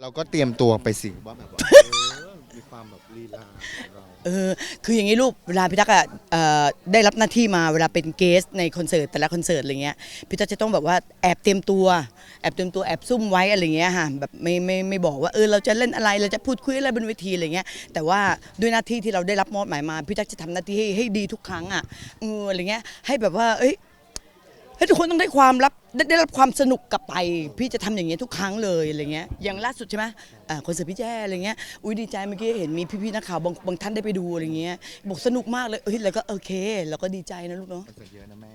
เราก็เตรียมตัวไปสิว่าแบบว่าเออมีความแบบลีลาของเรา เออคืออย่างนี้ลูกเวลาพี่ตั๊กอะเอ่อได้รับหน้าที่มาเวลาเป็นเกสในคอนเสิร์ตแต่ละคอนเสิร์ตอะไรเงี้ยพี่ตั๊กจะต้องแบบว่าแอบเตรียมตัวแอบเตรียมตัวแอบซุ่มไว้อะไรเงี้ยค่ะแบบไม่ไม่ไม่บอกว่าเออเราจะเล่นอะไรเราจะพูดคุยอะไรบนเวทีอะไรเงี้ยแต่ว่าด้วยหน้าที่ที่เราได้รับมอบหมายมาพี่ตั๊กจะทำหน้าที่ให้ให้ดีทุกครั้งอะเอออะไรเงี้ยให้แบบว่าเอ้ย ให้ทุกคนต้องได้ความรับได้ได้รับความสนุกกลับไป พี่จะทำอย่างเงี้ยทุกครั้งเลยอะไรเงี้ยอย่างล่าสุดใช่ไหมอ่าคอนเสิร์ตพี่แจ้อะไรเงี้ยอุ้ยดีใจเมื่อกี้เห็นมีพี่ๆนักข่าวบางบางท่านได้ไปดูอะไรเงี้ยบอกสนุกมากเลยเอ้ยแล้วก็โอเคเราก็ดีใจนะลูกเนาะ คอนเสิร์ตเยอะนะแม่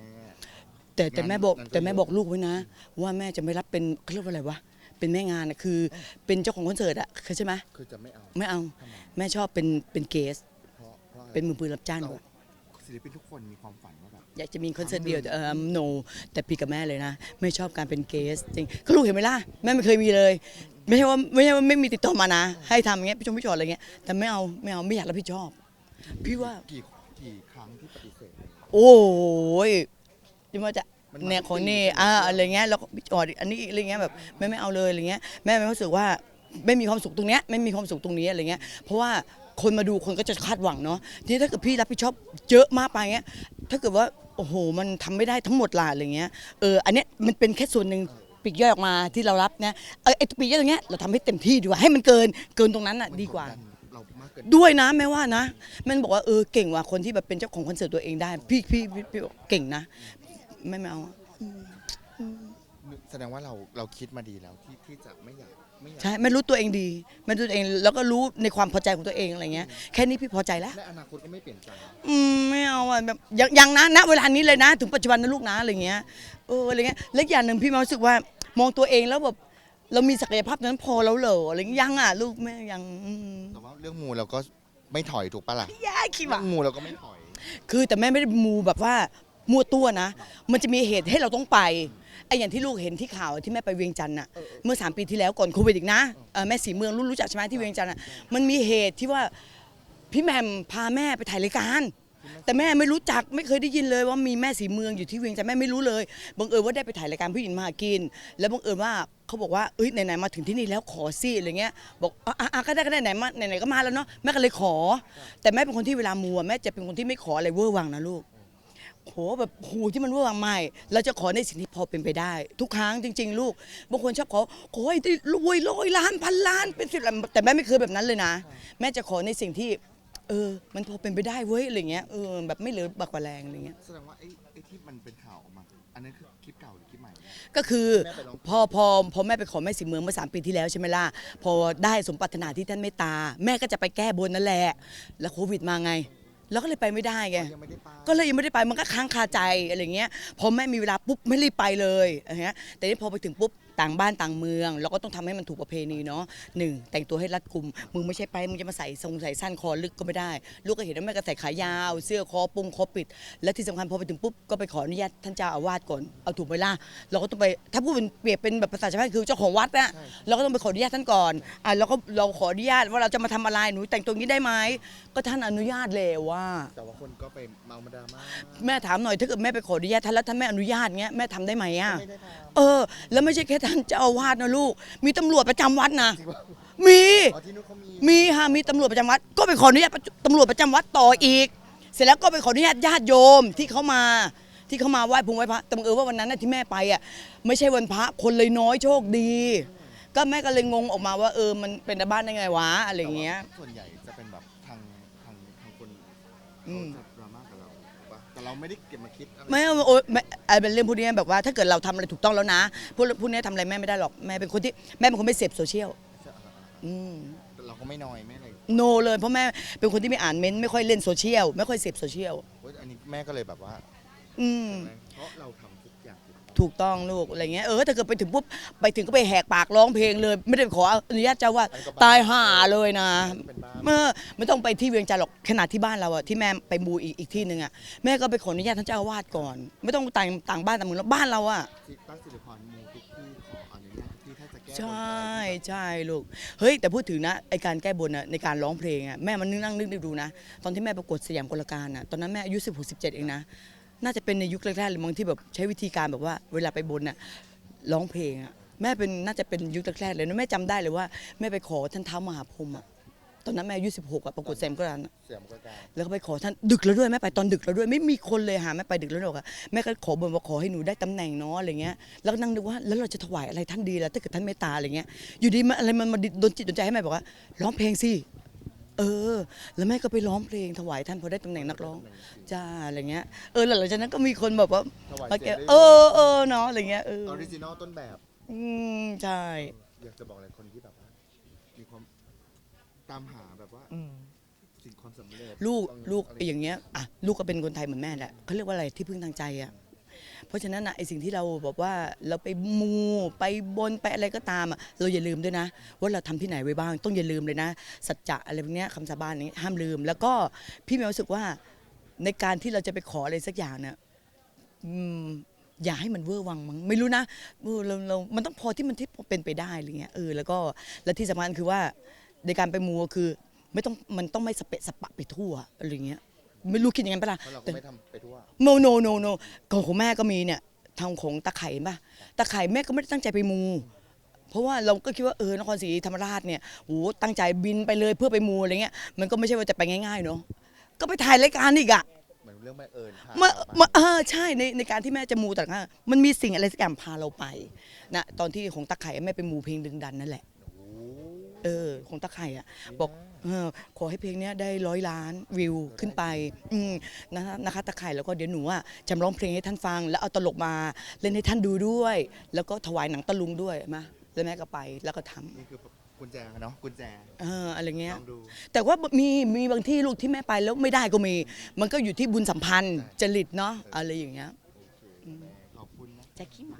แต่แต่แม่บอกงานก็แต่แม่เยอะ บอกลูกไว้นะ ว่าแม่จะไม่รับเป็นเขาเรียกว่าอะไรวะเป็นแม่งานอะคือเป็นเจ้าของคอนเสิร์ตอะคือใช่ไหมคือจะไม่เอาไม่เอาทำไมแม่ชอบเป็นเป็นเกส เพราะเพราะอะไรเป็นมือปืนรับจ้างเราด้วยศิลปินทุกคนมีความฝันว่าแบบ อยากจะมีคอนเสิร์ตเดียวแต่เออโนแต่พี่กับแม่เลยนะ ไม่ชอบการเป็นเกสจริงก็ลูกเห็นไหมล่ะแม่ไม่เคยมีเลย ไม่ใช่ว่าไม่ใช่ว่าไม่มีติดต่อมานะ ให้ทำอย่างเงี้ยพี่ชมพี่ชอดอะไรเงี้ยแต่ไม่เอาไม่เอาไม่อยากรับผิดชอบ พี่ว่ากี่กี่ครั้งที่ปฏิเสธ โอ้ยที่ว่าจะมันมาเนี่ยทุกของปีนี่อ่าอะไรเงี้ยแล้วก็พี่จอดอันนี้อะไรเงี้ยแบบแม่ไม่เอาเลยอะไรเงี้ยแม่ไม่รู้สึกว่าไม่มีความสุขตรงเนี้ยไม่มีความสุขตรงนี้อะไรเงี้ยเพราะว่าคนมาดูคนก็จะคาดหวังเนาะทีนี้ถ้าเกิดพี่รับผิดชอบเยอะมากไปเงี้ยถ้าเกิดว่า โอ้โห มันทำไม่ได้ทั้งหมดล่ะอะไรเงี้ยเอออันเนี้ยมันเป็นแค่ส่วนหนึ่งปลีกย่อยออกมาที่เรารับนะเออไอ้ปลีกย่อยตรงเนี้ยเราทำให้เต็มที่ดีกว่าให้มันเกินเกินตรงนั้นอะมันดีกว่าดดันเรามากเกินด้วยนะแม่ว่านะมันบอกว่าเออเก่งว่ะคนที่แบบเป็นเจ้าของคอนเสิร์ตตัวเองได้ พี่พี่พี่พี่บอกเก่งนะไม่ไม่เอาอะแสดงว่าเราเราคิดมาดีแล้วที่ที่จะไม่อยากไม่อยาก ใช่ไม่รู้ตัวเองดีไม่รู้ตัวเองแล้วก็รู้ในความพอใจของตัวเองอะไรเงี้ยแค่นี้พี่พอใจแล้วและอนาคตก็ไม่เปลี่ยนใจอืมไม่เอาอะแบบยังยังนะณเวลานี้เลยนะ ถึงปัจจุบันนะลูกนะอะไรเงี้ยเอออะไรเงี้ยเล็กอย่างหนึ่งพี่มารู้สึกว่ามองตัวเองแล้วแบบเรามีศักยภาพนั้นพอแล้วเหรออะไรเงี้ยยังอะลูกแม่ยังอืมแต่ว่าเรื่องมูเราก็ไม่ถอยถูกปะล่ะยาคิดเรื่ว่าองมูเราก็ไม่ถอย คือแต่แม่ไม่ได้มูแบบว่า มั่วตัวนะ มันจะมีเหตุให้เราต้องไปไอ้อย่างที่ลูกเห็นที่ข่าวที่แม่ไปเวียงจันทร์น่ะเมื่อ 3 ปีที่แล้วก่อนโควิดอีกนะเอ่อแม่สีเมืองรู้รู้จักใช่ไหมที่เวียงจันทร์น่ะมันมีเหตุที่ว่าพี่แหม่มพาแม่ไปถ่ายรายการ แต่แม่ไม่รู้จักไม่เคยได้ยินเลยว่ามีแม่สีเมืองอยู่ที่เวียงจันทร์แม่ไม่รู้เลยบังเอิญว่าได้ไปถ่ายรายการผู้หญิงมาหากิน แล้วบังเอิญว่าเขาบอกว่าเอ้ยไหนๆมาถึงที่นี่แล้วขอสิอะไรเงี้ยบอกอะอะอะก็ได้ก็ได้ไหนมาไหนๆก็มาแล้วเนาะแม่ก็เลยขอ แต่แม่เป็นคนที่เวลามัวแม่จะเป็นคนที่ไม่ขออะไรเวอร์วังนะลูก โหแบบโหที่มันเวอร์วังไม่เราจะขอในสิ่งที่พอเป็นไปได้ ทุกครั้งจริง ๆ ลูกบางคนชอบขอขอให้ได้รวยร้อยล้านพันล้านเป็นสิบล้านแต่แม่ไม่เคยแบบนั้นเลยนะ แม่จะขอในสิ่งที่ เออ มันพอเป็นไปได้เว้ยอะไรเงี้ยเออแบบไม่เหลือบักกว่าแรงอะไรเงี้ย แสดงว่าไอ้ไอ้ที่มันเป็นข่าวออกมา อันนั้นคือคลิปเก่าหรือคลิปใหม่ ก็คือแม่ไปร้องพอพอพอแม่ไปขอแม่สีเมืองเมื่อสามปีที่แล้วใช่ไหมล่ะพอได้สมปรารถนาที่ท่านเมตตา แม่ก็จะไปแก้บนนั่นแหละ แล้วโควิดมาไง แล้วก็เลยไปไม่ได้ไงยังไม่ได้ไปก็เลยยังไม่ได้ไปมันก็ค้างคาใจอะไรเงี้ยพอแม่มีเวลาปุ๊บไม่รีบไปเลยอะไรเงี้ยแต่นี่พอไปถึงปุ๊บ ต่างบ้านต่างเมือง เราก็ต้องทำให้มันถูกประเพณีเนาะหนึ่งแต่งตัวให้รัดกุมมึงไม่ใช่ไปมึงจะมาใส่ทรงใส่สั้นคอลึกก็ไม่ได้ ลูกก็เห็นว่าแม่ก็ใส่ขายาว เสื้อคอปุงคอปิด และที่สำคัญพอไปถึงปุ๊บก็ไปขออนุญาตท่านเจ้าอาวาสก่อนเอาถูกไหมล่ะเราก็ต้องไปถ้าพูดเป็นเปรียบเป็นแบบภาษาชาวบ้านคือเจ้าของวัดนะเราก็ต้องไปขออนุญาตท่านก่อนอะเราก็เราขออนุญาตว่าเราจะมาทำอะไรหนูแต่งตัวนี้ได้ไหมก็ท่านอนุญาตเลยว่า แต่ว่าคนก็ไปเมามาดราม่าแม่ถามหน่อยถ้าเกิดแม่ไปขออนุญาตท่านแล้วท่านไม่อนุญาตเงี้ยแม่ทำได้ไหมอะไม่ได้ทเออ แล้วไม่ใช่แค่ท่านเจ้าอาวาสนะลูก มีตำรวจประจำวัดนะำจริงปะมี อ๋อที่นู้นเขามีมีค่ะมีตำรวจประจำวัด ก็ไปขออนุญาตตำรวจประจำวัดต่ออีก เสร็จแล้วก็ไปขออนุญาตญาติโยมที่เขามา ที่เขามาไหว้พุงไหว้พระแต่บังเออว่าวันนั้นน่ะที่แม่ไปอะไม่ใช่วันพระคนเลยน้อยโชคดี ก็แม่ก็เลยงงออกมาว่าเออมันเป็นบ้านได้ไงวะอะไรอย่างเงี้ยส่วนใหญ่จะเป็นแบบทางทางทางคนอืเขาม จะ แต่เราไม่ได้เก็บมาคิดอะไรไม่เอาโอ๊ยไม่ไอ้เป็นเรื่องพวกนี้แบบว่าถ้าเกิดเราทำอะไรถูกต้องแล้วนะพวกพวกนี้ทำอะไรแม่ไม่ได้หรอกแม่เป็นคนที่แม่เป็นคนไม่เสพโซเชียลอืม แต่เราก็ไม่น้อยไม่อะไรโนเลยเพราะแม่เป็นคนที่ไม่อ่านเม้นต์ไม่ค่อยเล่นโซเชียลไม่ค่อยเสพโซเชียลเว้ยอันนี้แม่ก็เลยแบบว่าอืม เพราะเราทำทุกอย่าง ถูกต้องถูกต้องลูกอะไรเงี้ยเออถ้าเกิดไปถึงปุ๊บไปถึงก็ไปแหกปากร้องเพลงเลย ไม่ได้ขออนุญาตเจ้าว่าตายห่าเลยนะเป็นบ้าเมื่อไม่ต้องไปที่เวียงจันทร์หรอกขนาดที่บ้านเราอะที่แม่ไปบูอีกอีกที่หนึ่งอะแม่ก็ไปขออนุญาตท่านเจ้าอาวาสก่อน ไม่ต้องต่างต่างบ้านต่างเมืองแล้วบ้านเราอะที่ตั้งสิริพรมูทุกที่ขออนุญาตทุกที่ถ้าจะแก้บนใช่อะไรที่ใช่ลูกเฮ้ยแต่พูดถึงนะไอการแก้บนอะในการร้องเพลงอะแม่มันนึกนั่งนึกดูนะ ตอนที่แม่ประกวดสยามกลการอะตอนนั้นแม่อายุ16 17เองนะ น่าจะเป็นในยุคแรกๆเลยมั้งที่แบบใช้วิธีการแบบว่า เวลาไปบนอะร้องเพลงอะแม่เป็นน่าจะเป็นยุคแรกๆเลยนะแม่จำได้เลยว่าแม่ไปขอท่านเท้ามหาพรหมอะตอนนั้นแม่อายุ16อะประกวดแซมก็รันอะเสียงก็การแล้วก็ไปขอท่านดึกแล้วด้วยแม่ไปตอนดึกแล้วด้วยไม่มีคนเลยหาแม่ไปดึกแล้วหรอกอะแม่ก็ขอบนว่าขอให้หนูได้ตำแหน่งเนาะอะไรเงี้ยแล้วก็นั่งนึกว่าแล้วเราจะถวายอะไรท่านดีล่ะถ้าเกิดท่านเมตตาอะไรเงี้ยอยู่ดีมันอะไรมันมาโดนจิตโดนใจให้แม่บอกว่าร้องเพลงสิ เออ แล้วแม่ก็ไปร้องเพลงถวายท่านพอได้ตำแหน่งนักร้องจ้าอะไรเงี้ยเออแล้วหลังจากนั้นก็มีคนแบบว่าถวายมาเสีแกยงได้ เออเออเนาะอะไรเงี้ยเออออริจินอลต้นแบบ อืมใช่อยากจะบอกอะไรคนที่แบบว่ามีความตามหาแบบว่าสิ่งความสำเร็จลูกต้องลูกอะไรอย่างเงี้ยอะลูกก็เป็นคนไทยเหมือนแม่แหละเขาเรียกว่าอะไรที่พึ่งทางใจอะ เพราะฉะนั้นนะไอสิ่งที่เราบอกว่าเราไปมูไปบนไปอะไรก็ตามอะเราอย่าลืมด้วยนะ ว่าเราทำที่ไหนไว้บ้าง ต้องอย่าลืมเลยนะ สัจจะอะไรพวกเนี้ยคำสาบานนี้ห้ามลืม แล้วก็พี่มีความรู้สึกว่าในการที่เราจะไปขออะไรสักอย่างเนี่ยอืมอย่าให้มันเวอร์วังมั้งไม่รู้นะเออเราเรามันต้องพอที่มันที่เป็นไปได้อะไรเงี้ยเออแล้วก็และที่สำคัญคือว่าในการไปมูก็คือ ไม่ต้องมันต้องไม่สเปะสปะไปทั่วอะไรเงี้ย ไม่รู้คิดยังไงปะล่ะเพราะเราก็แต่ ไม่ทำไปทั่ว โนโนโนโนของของแม่ก็มีเนี่ยทางของตะไคร่ป่ะตะไคร่แม่ก็ไม่ได้ตั้งใจไปมู เพราะว่าเราก็คิดว่าเออนครศรีธรรมราชเนี่ยโหตั้งใจบินไปเลยเพื่อไปมูอะไรเงี้ยมันก็ไม่ใช่ว่าจะไปง่าย ๆ เนาะก็ไปถ่ายรายการอีกอะเหมือนเรื่องแม่เอิญพาเมื่อเราไปเมื่อเออใช่ในในการที่แม่จะมูแต่ละครั้งมันมีสิ่งอะไรสักอย่างพาเราไปนะตอนที่ของตะไคร่แม่ไปมูเพลงดึงดันนั่นแหละ โอ้ เออของตะไคร่อะบอกเออขอให้เพลงเนี้ยได้ร้อยล้านวิวขึ้นไปอืมนะคะนะคะตะไคร่แล้วก็เดี๋ยวหนูอะจำร้องเพลงให้ท่านฟัง แล้วเอาตลกมาเล่นให้ท่านดูด้วย แล้วก็ถวายหนังตะลุงด้วยมาแล้วแม่ก็ไปแล้วก็ทำ นี่คือกุญแจเนาะกุญแจ เอออะไรเงี้ลยองดู แต่ว่ามีมีบางที่ลูกที่แม่ไปแล้วไม่ได้ก็มี มันก็อยู่ที่บุญสัมพันธ์จริตเนาะอะไรอย่างเงี้ยโอเคแม่ขอบคุณนะ แจ็คขี้หมา